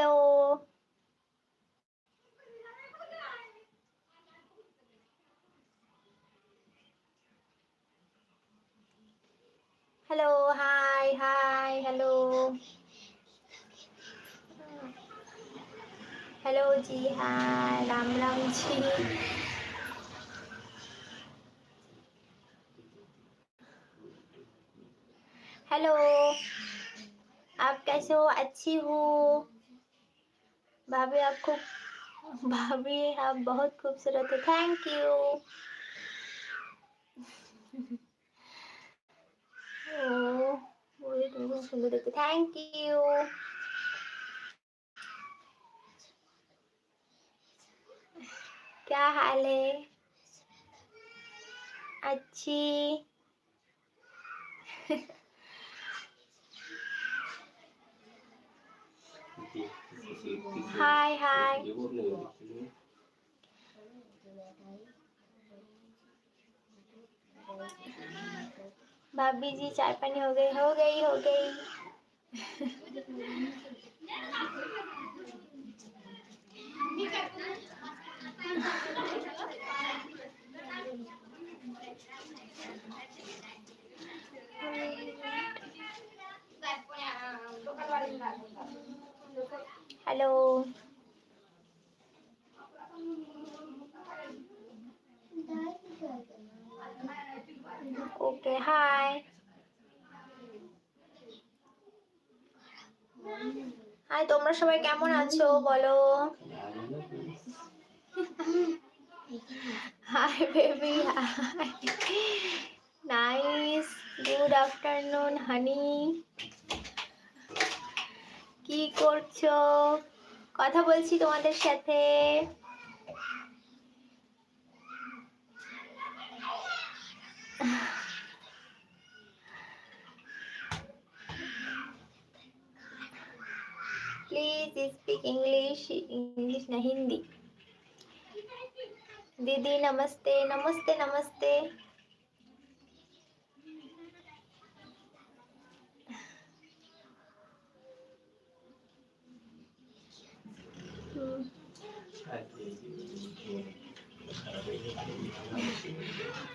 Hello. Hello, hi, hi, hello. Hello chị Hà, làm lòng chị. Hello. आप कैसे हो अच्छी हो भाभी आप खूब भाभी आप बहुत खूबसूरत हो। थैंक यू थैंक यू क्या हाल है? अच्छी। हाय हाय। भाभी जी चाय पानी हो गई हो गई हो गई তোমরা সবাই কেমন আছো, বলো? Hi baby nice good afternoon honey কি করছ? কথা বলছি তোমাদের সাথে। please speak English, English na Hindi. Didi, namaste, namaste, namaste.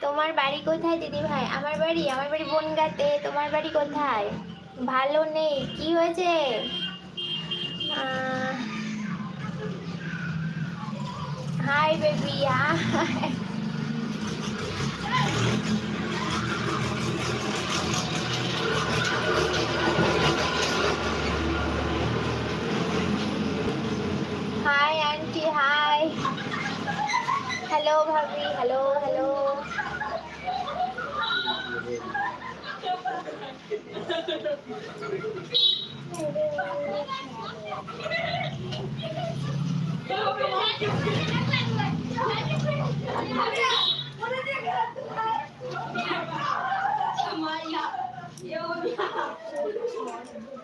তোমার বাড়ি কোথায় দিদি ভাই আমার বাড়ি আমার বাড়ি বনগাতে তোমার বাড়ি কোথায় ভালো নেই কি হয়েছে hi baby hi aunty hi hello ভাবি হ্যালো হ্যালো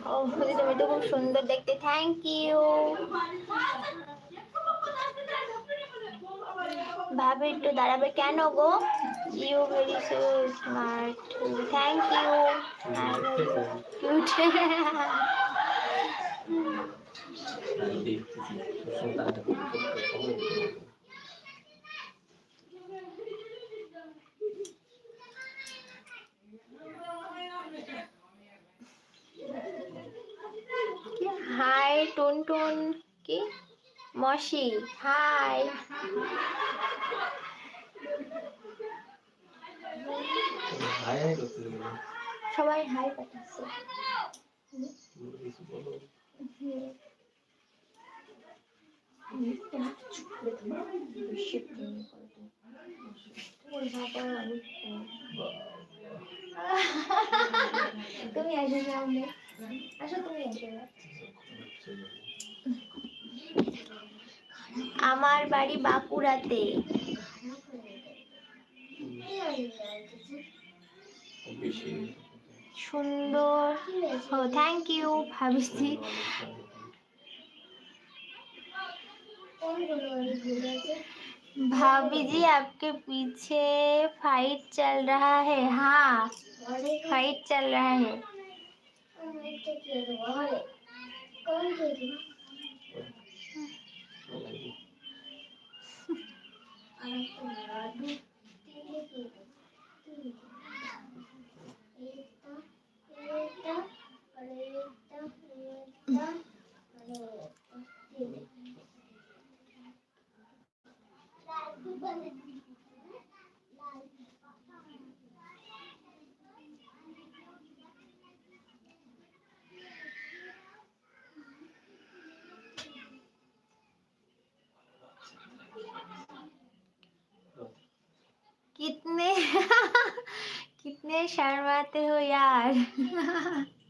ও তুমি তো খুব সুন্দর দেখতে থ্যাংক ইউ ভাবে একটু দাঁড়াবে কেন গো you very so smart thank you cute hi Tuntun কি মশি হাই সবাই হাই পাঠাচ্ছে। তুমি আসো সামনে আসো তুমি আসো আমার বাড়ি বাঁকুড়াতে। সুন্দর। থ্যাংক ইউ ভাবিছি। भाभी जी आपके पीछे फाइट चल रहा है। हाँ फाइट चल रहा है। कितने कितने शर्माते हो यार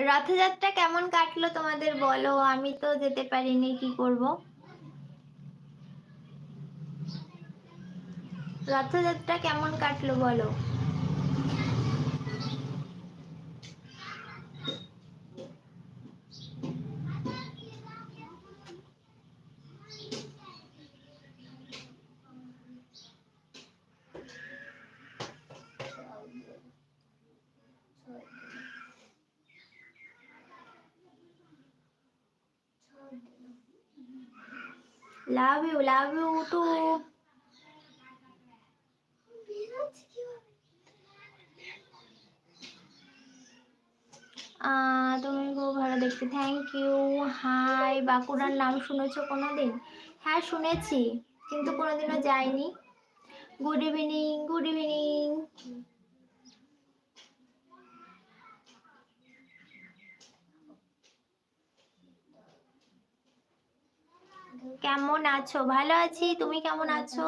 রথযাত্রা কেমন কাটলো তোমাদের বলো আমি তো যেতে পারিনি কি করব রথযাত্রা কেমন কাটলো বলো? Love you love you too তুমি খুব ভালো দেখতে। থ্যাংক ইউ হাই বাঁকুড়ার নাম শুনেছো কোনোদিন? হ্যাঁ শুনেছি, কিন্তু কোনোদিনও যাইনি। গুড ইভিনিং গুড ইভিনিং কেমন আছো? ভালো আছি, তুমি কেমন আছো?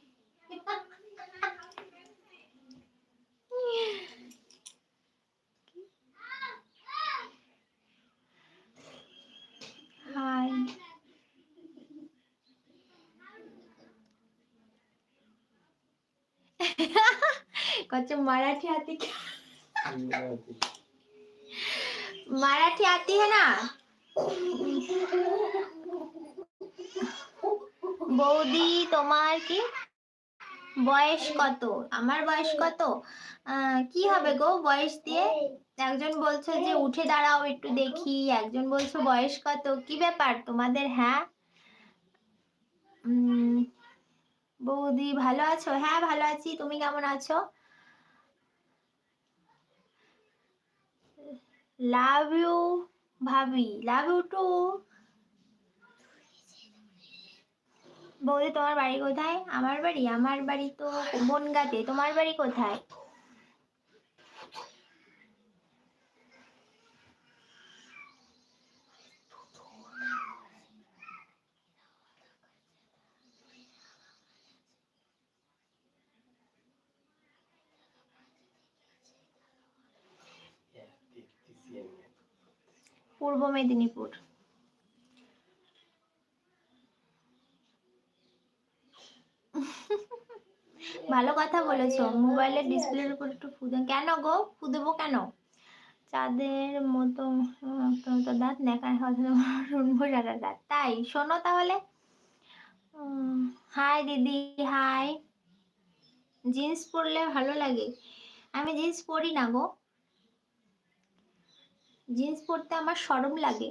कच्चे मराठी आती क्या मराठी आती है ना বৌদি তোমার কি বয়স কত আমার বয়স কত আহ, কি হবে গো বয়স দিয়ে একজন বলছো যে উঠে দাঁড়াও একটু দেখি একজন বলছো বয়স কত কি ব্যাপার তোমাদের হ্যাঁ উম, বৌদি ভালো আছো হ্যাঁ ভালো আছি তুমি কেমন আছো লাভ ইউ ভাবি। লাভ ইউ টু বৌদি, তোমার বাড়ি কোথায়? আমার বাড়ি? আমার বাড়ি তো বনগাতে। তোমার বাড়ি কোথায়? পূর্ব মেদিনীপুর। ভালো কথা বলেছ। মোবাইলের ডিসপ্লের উপর একটু ফু দাও। কেন গো? ফু দেবো কেন? চাঁদের মতো মতো দাঁত। নেকায় শুনব সারা দাঁত। তাই? শোনো তাহলে। হাই দিদি হাই জিন্স পরলে ভালো লাগে। আমি জিন্স পরি না গো। জিন্স পরতে আমার সরম লাগে।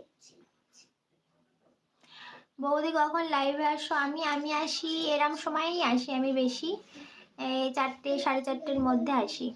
বৌদি কখন লাইভে আসো? আমি আমি আসি, এরম সময়ই আসি আমি বেশি। চারটে, সাড়ে চারটের মধ্যে আসি।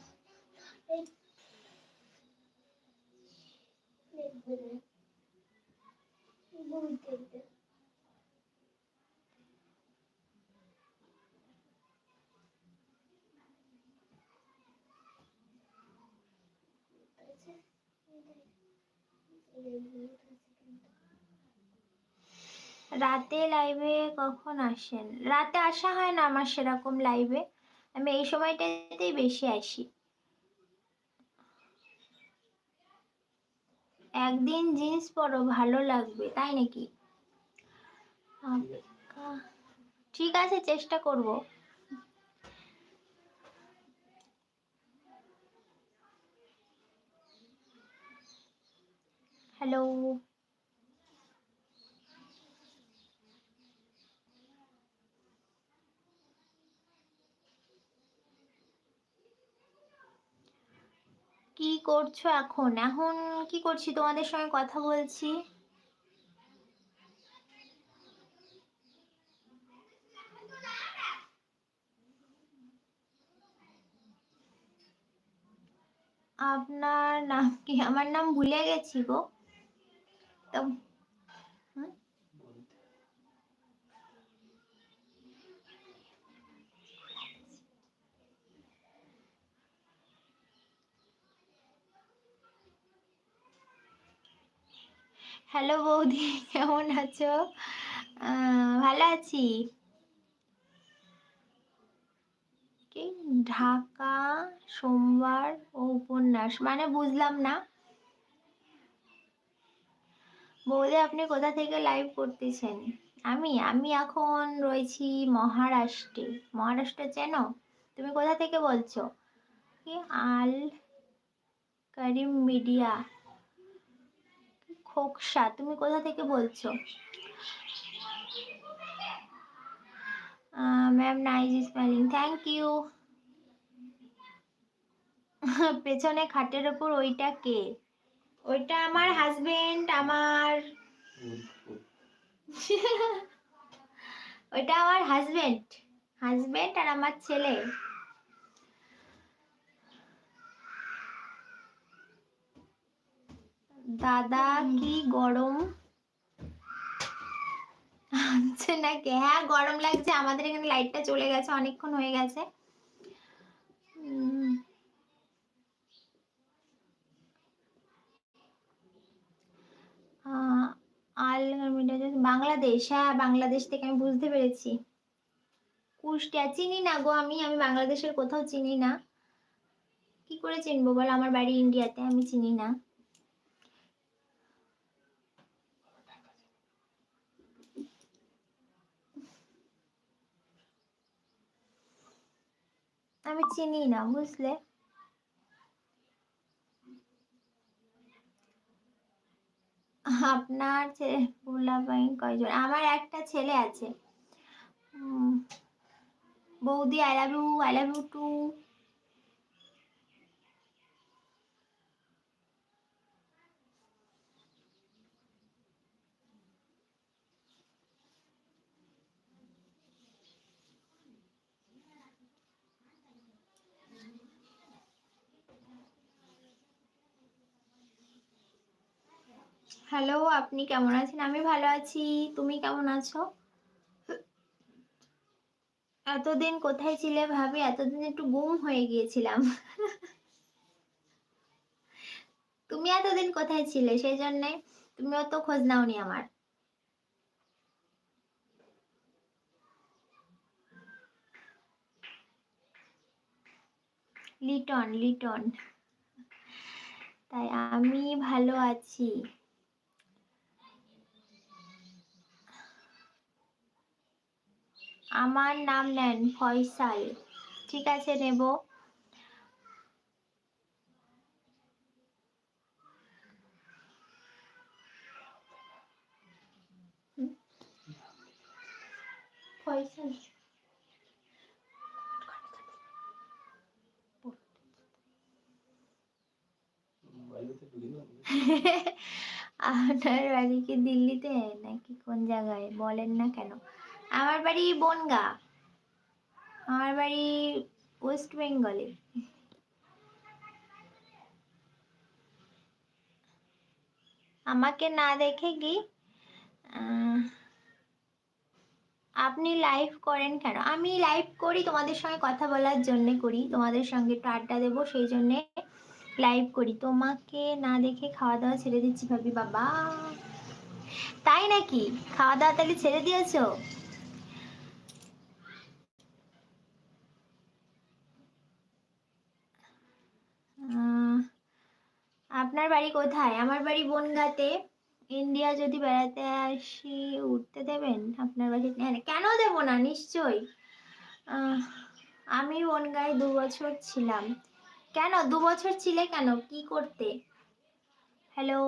রাতে লাইভে কখন আসেন? রাতে আসা হয় না আমার সেরকম লাইভে আমি এই সময়টাতেই বেশি আসি। একদিন জিন্স পরো ভালো লাগবে তাই নাকি? আচ্ছা, ঠিক আছে চেষ্টা করব। হ্যালো কি করছ এখন? এখন কি করছি? তোমাদের সঙ্গে কথা বলছি। আপনার নাম কি? আমার নাম ভুলে গেছি গো। তো হুম? হ্যালো বৌদি, কেমন আছো? ভালো আছি। ঢাকা, সোমবার ও উপন্যাস মানে বুঝলাম না। বৌদি আপনি কোথা থেকে লাইভ করতেছেন? আমি আমি এখন রয়েছি মহারাষ্ট্রে। মহারাষ্ট্র চেনো? তুমি কোথা থেকে বলছো? কি আল করিম মিডিয়া, খোকসা, তুমি কোথা থেকে বলছো? Ma'am nice smelling thank you পেছনে খাটের ওপর ওইটা কে? ওইটা আমার হাজবেন্ড আমার ওইটা আমার হাজবেন্ড হাজবেন্ড আর আমার ছেলে। দাদা কি গরম? নাকি? হ্যাঁ গরম লাগছে। আমাদের এখানে লাইটটা চলে গেছে, অনেকক্ষণ হয়ে গেছে। বাংলাদেশ। হ্যাঁ বাংলাদেশ থেকে আমি বুঝতে পেরেছি। কুষ্টিয়া, চিনি না গো আমি আমি বাংলাদেশের কোথাও চিনি না। কি করে চিনবো বল? আমার বাড়ি ইন্ডিয়াতে, আমি চিনি না। আমি চিনি না, বুঝলে? আপনার ছেলে পোলাপাইন কয়জন? আমার একটা ছেলে আছে। বৌদি I love you I love you too hello, আপনি কেমন আছেন? আমি ভালো আছি। তুমি কেমন আছো? এতদিন কোথায় ছিলে ভাবি? এতদিন একটু গুম হয়ে গিয়েছিলাম। তুমি এতদিন কোথায় ছিলে? সেই জন্যে তুমিও তো খোঁজ নাওনি আমার। লিটন লিটন। তাই আমি ভালো আছি। আমার নাম নেন ফয়সাল। ঠিক আছে, নেব। আপনার বাড়ি কি দিল্লিতে? নাকি কোন জায়গায়? বলেন না কেন? আমার বাড়ি বনগা। আমার বাড়ি ওয়েস্ট বেঙ্গলে। আমাকে না দেখে কি আপনি লাইভ করেন কেন? আমি লাইভ করি, তোমাদের সঙ্গে কথা বলার জন্য করি, তোমাদের সঙ্গে একটু আড্ডা দেবো, সেই জন্যে লাইভ করি। তোমাকে না দেখে খাওয়া দাওয়া ছেড়ে দিচ্ছি ভাবি বাবা। তাই নাকি? খাওয়া দাওয়া তাহলে ছেড়ে দিয়েছ? আপনার বাড়ি কোথায়? আমার বাড়ি বনগাঁতে। ইন্ডিয়া যদি বেড়াতে আসি উঠতে দেবেন? আপনার বাড়ি? হ্যাঁ, কেন দেবো না? নিশ্চয়ই। আমি বনগাঁয় দু বছর ছিলাম। কেন? দু বছর ছিলে কেন? কি করতে? হ্যালো?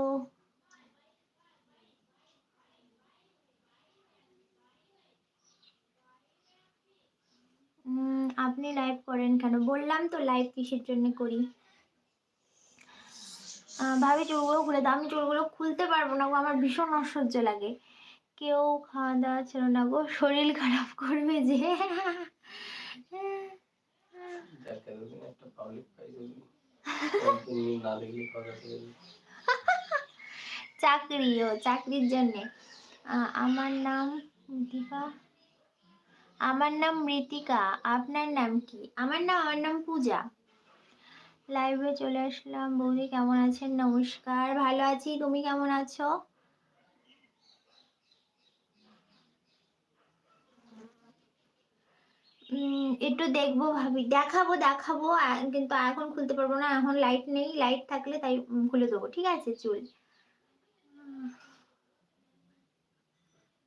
আপনি লাইভ করেন কেন? বললাম তো লাইভ কিসের জন্য করি? ভাবি চুলগুলো খুলে দাও। আমি চুলগুলো খুলতে পারব না গো, আমার ভীষণ অসহ্য লাগে। কেউ খাওয়া দাওয়া ছিল না গো, শরীর খারাপ করবে যে। চাকরি ও, চাকরির জন্যে। আমার নাম দীপা। আমার নাম মৃতিকা। আপনার নাম কি? আমার নাম আমার নাম পূজা। লাইভে চলে আসলাম। বৌদি, কেমন আছেন? নমস্কার। ভালো আছি? তুমি কেমন আছো? একটু দেখব ভাবি। দেখাবো দেখাবো। কিন্তু এখন খুলতে পারব না। এখন লাইট নেই। লাইট থাকলে তাই খুলে দেবো। ঠিক আছে, চুল।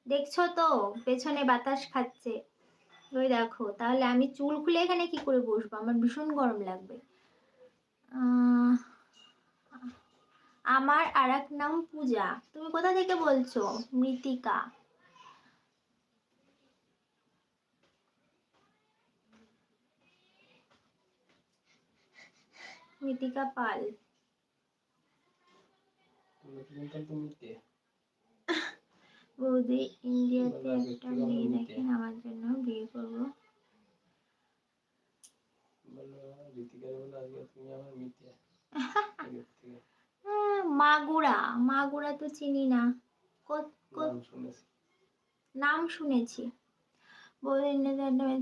দেখছ তো? পেছনে বাতাস খাচ্ছে। ওই দেখো। তাহলে আমি চুল খুলে এখানে কি করে বসবো? আমার ভীষণ গরম লাগবে। আমার আর এক নাম পূজা। তুমি কোথা থেকে বলছো? মৃতিকা। মৃতিকা পাল। বৌদি ইন্ডিয়াতে একটা মেয়ে দেখেন আমার জন্য বিয়ে করব বলল ঋতিকার বলে আজকে তুমি আমার মিথ্যা আগের থেকে আহ, মাগুরা মাগুরা তো চিনি না। নাম শুনেছি।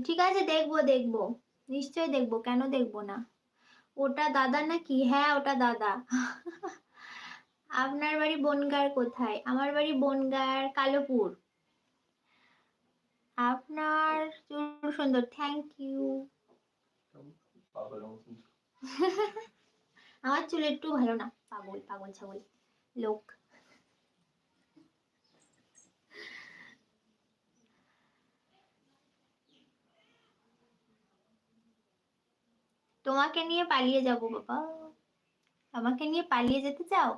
ঠিক আছে দেখব দেখব। নিশ্চয়ই দেখব কেন দেখব না? ওটা দাদা নাকি? হ্যাঁ ওটা দাদা। আপনার বাড়ি বনগার কোথায়? আমার বাড়ি বনগার কালোপুর। আপনার সুন্দর। থ্যাংক ইউ আমার চুল একটু ভালো না। পাগল পাগল, ছাগল। লোক। তোমাকে নিয়ে পালিয়ে যাব, বাবা। আমাকে নিয়ে পালিয়ে যেতে চাও?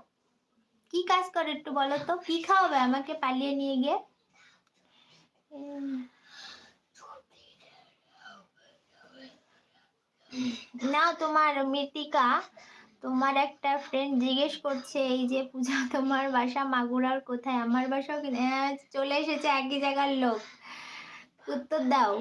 কি কাজ করে একটু বলো তো? কি খাওয়াবে আমাকে পালিয়ে নিয়ে গিয়ে? না, তোমার মৃতিকা, তোমার একটা ফ্রেন্ড জিজ্ঞেস করছে, এই যে পূজা, তোমার বাসা মাগুরার কোথায়? আমার বাসাও হ্যাঁ চলে এসেছে একই জায়গার লোক। উত্তর দাও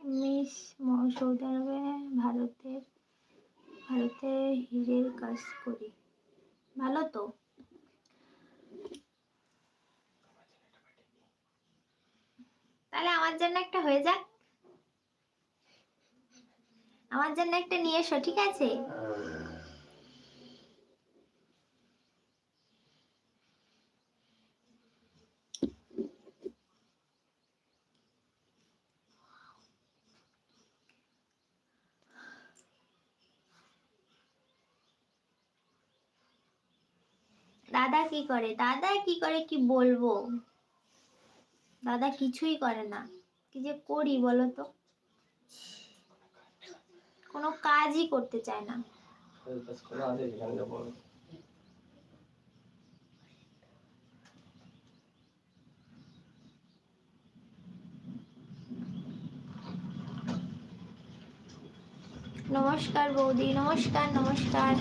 মিস ম- সৌদি আরবে ভারতের, ভারতে হীরের কাজ করি। ভালো তো? তাহলে আমার জন্য একটা হয়ে যাক। আমার জন্য একটা নিয়ে এসো, ঠিক আছে দাদা কি করে? দাদা কি করে কি বলব? দাদা কিছুই করে না। কি যে করি বলো তো? কোনো কাজই করতে চায় না। নমস্কার বৌদি, নমস্কার নমস্কার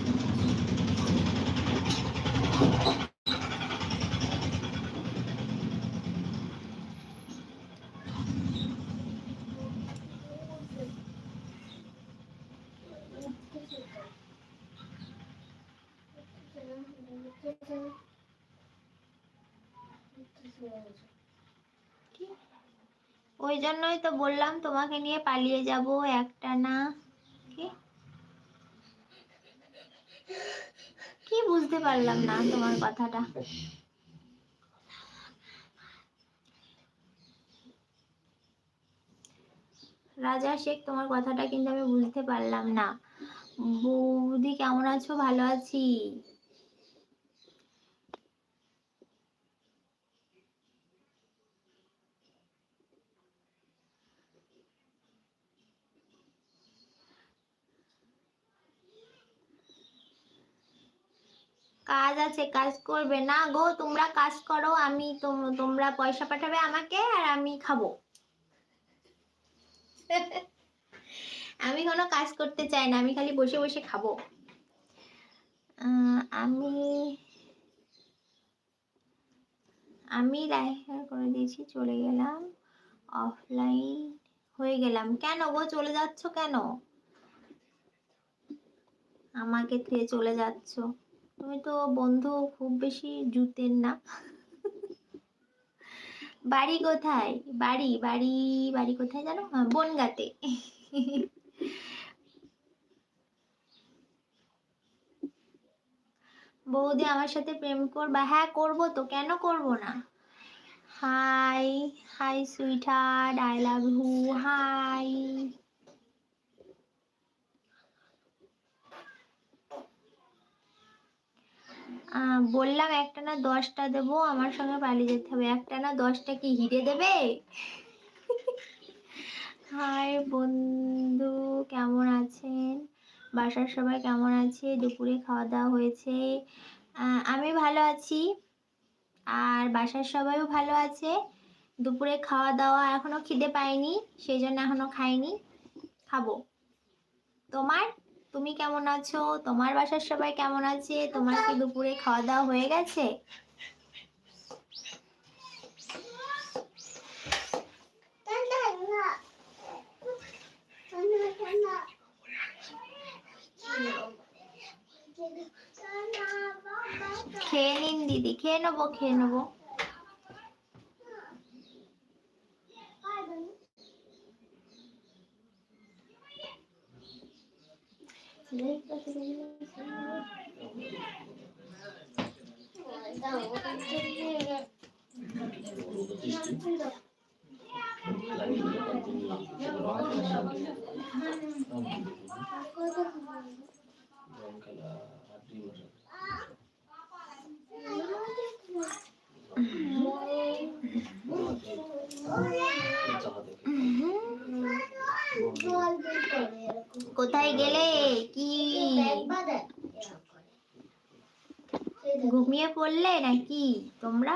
ওই জন্যই তো বললাম তোমাকে নিয়ে পালিয়ে যাব একটা না। কি বুঝতে পারলাম না তোমার কথাটা? রাজা শেখ, তোমার কথাটা কিন্তু আমি বুঝতে পারলাম না। বৌদি কেমন আছো? ভালো আছি। কাজ আছে, কাজ করবে। না গো, তোমরা কাজ করো, আমি তোম- তোমরা পয়সা পাঠাবে আমাকে আর আমি খাব। আমি কোনো কাজ করতে চাই না, আমি খালি বসে বসে খাব। আমি আমি লাইভ করে দিয়েছি, চলে গেলাম। অফলাইন হয়ে গেলাম। কেন গো, চলে যাচ্ছ কেন? আমাকে থুয়ে চলে যাচ্ছ। তুমি তো বন্ধু, খুব বেশি জুতের না। বাড়ি কোথায়? বাড়ি বাড়ি বাড়ি কোথায় জানো? বনগাঁতে। বৌদি আমার সাথে প্রেম করবা হ্যাঁ করব তো, কেন করব না? Hi hi sweetheart I love you hi বললাম একটা না দশটা দেবো, আমার সঙ্গে পালিয়ে যেতে হবে। একটা না দশটা কি হিরে দেবে? হাই বন্ধু, কেমন আছেন? বাসার সবাই কেমন আছে? দুপুরে খাওয়া দাওয়া হয়েছে। আমি ভালো আছি। আর বাসার সবাইও ভালো আছে। দুপুরে খাওয়া দাওয়া এখনও খিদে পাইনি, সেই জন্য এখনও খাইনি। খাব। তোমার? তুমি কেমন আছো? তোমার বাসার সবাই কেমন আছে? তোমার কি দুপুরে খাওয়া দাওয়া হয়ে গেছে? খেয়ে নিন দিদি, খেয়ে নেব খেয়ে নেব। কোথায় গেলে কি ঘুমিয়ে পড়লে নাকি তোমরা?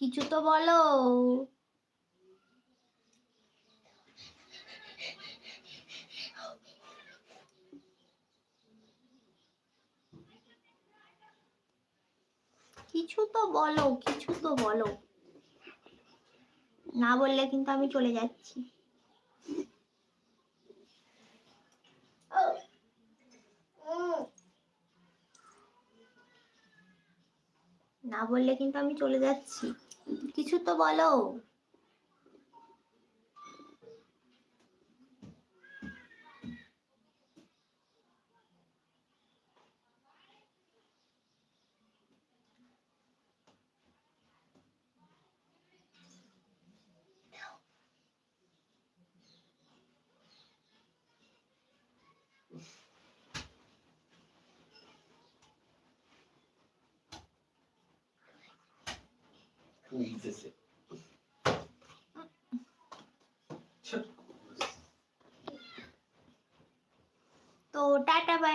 কিছু তো বলো। কিছু তো বলো, কিছু তো বলো। না বললে কিন্তু আমি চলে যাচ্ছি। না বললে কিন্তু আমি চলে যাচ্ছি। কিছু তো বলো।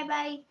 bye.